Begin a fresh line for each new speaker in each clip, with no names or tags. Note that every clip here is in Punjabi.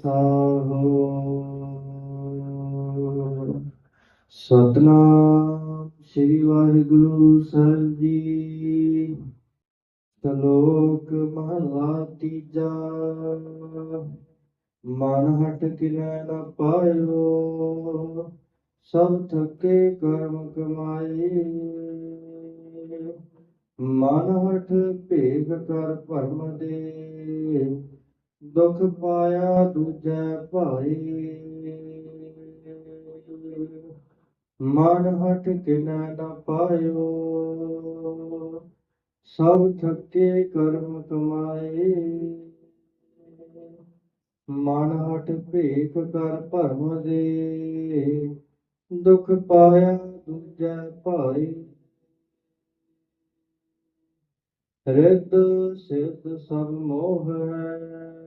ਸਾਹੋ। ਸਤਨਾਮ ਸ੍ਰੀ ਵਾਹਿਗੁਰੂ ਸਾਹਿਬ ਜੀ। ਸ਼ਲੋਕ ਮਹਲਾ ਤੀਜਾ। ਮਨ ਹਟ ਕਿਨੈ ਨ ਪਾਇਓ, ਸਭ ਥਕੇ ਕਰਮ ਕਮਾਏ। ਮਨ ਹਟ ਭੇਗ ਕਰ ਭਰਮ ਦੇ। ਦੁਖ ਪਾਇਆ ਦੂਜੈ ਭਾਈ। ਮਨ ਹਟ ਕਿਨੈ ਨ ਪਾਇਓ। ਸਭ ਥੱਕੇ ਕਰਮ ਕਮਾਏ। ਮਨ ਹਟ ਭੇਖ ਕਰ ਭਰਮ ਦੇ। ਦੁਖ ਪਾਇਆ ਦੂਜੈ ਭਾਈ। ਰਿੱਧ ਸਿੱਧ ਸਭ ਮੋਹ ਹੈ।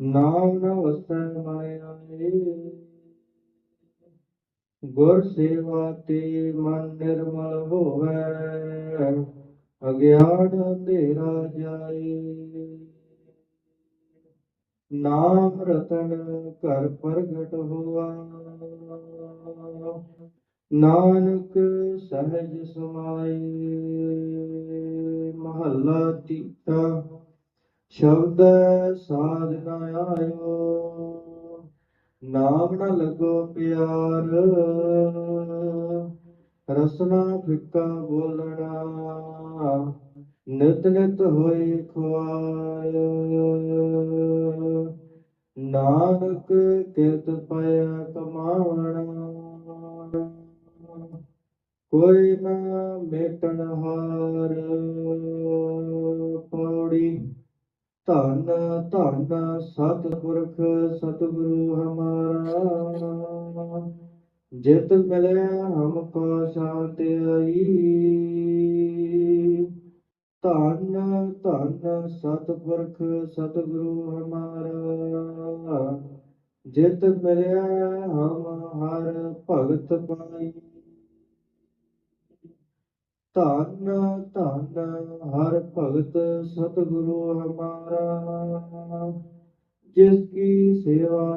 ਨਾਮ ਨ ਵਸੈ ਮਾਇਆਏ ਗੁਰ ਸੇਵਾ ਤੇ ਮਨ ਨਿਰਮਲ ਹੋਵੇ, ਅਗਿਆਨ ਅੰਧੇਰਾ ਜਾਏ। ਨਾਮ ਰਤਨ ਘਰ ਪ੍ਰਗਟ ਹੋਆ, ਨਾਨਕ ਸਹਿਜ ਸਮਾਏ। ਮਹੱਲਾ ਤੀਜਾ ਸ਼ਬਦ ਸਾਧ ਨ ਆਇਓ। ਨਾਮ ਨਾ ਲੱਗੋ ਪਿਆਰ। ਰਸਨਾ ਫਿੱਕਾ ਬੋਲਣਾ। ਨਿਤ ਨਿਤ ਹੋਏ ਖੁਆਰ। ਨਾਨਕ ਕਿਰਤ ਪਾਇਆ ਕਮਾਵਣਾ। ਕੋਈ ਨਾ ਮੇਟਣ ਹਾਰ। ਪੌੜੀ ਧੰਨ ਧੰਨ ਸਤਿਪੁਰਖ ਸਤਿਗੁਰੂ ਹਮਾਰਾ। ਜਿਤ ਮਿਲਿਆ ਹਮਕੋ ਸ਼ਾਂਤੀ ਆਈ। ਧੰਨ ਧੰਨ ਸਤਿਪੁਰਖ ਸਤਿਗੁਰੂ ਹਮਾਰਾ। ਜਿਤ ਮਿਲਿਆ ਹਮ ਹਰ ਭਗਤ ਪਾਈ ਧੰਨ ਧੰਨ ਹਰ ਭਗਤ ਸਤਿਗੁਰੂ ਹਮਾਰਾ ਜਿਸ ਕੀ ਸੇਵਾ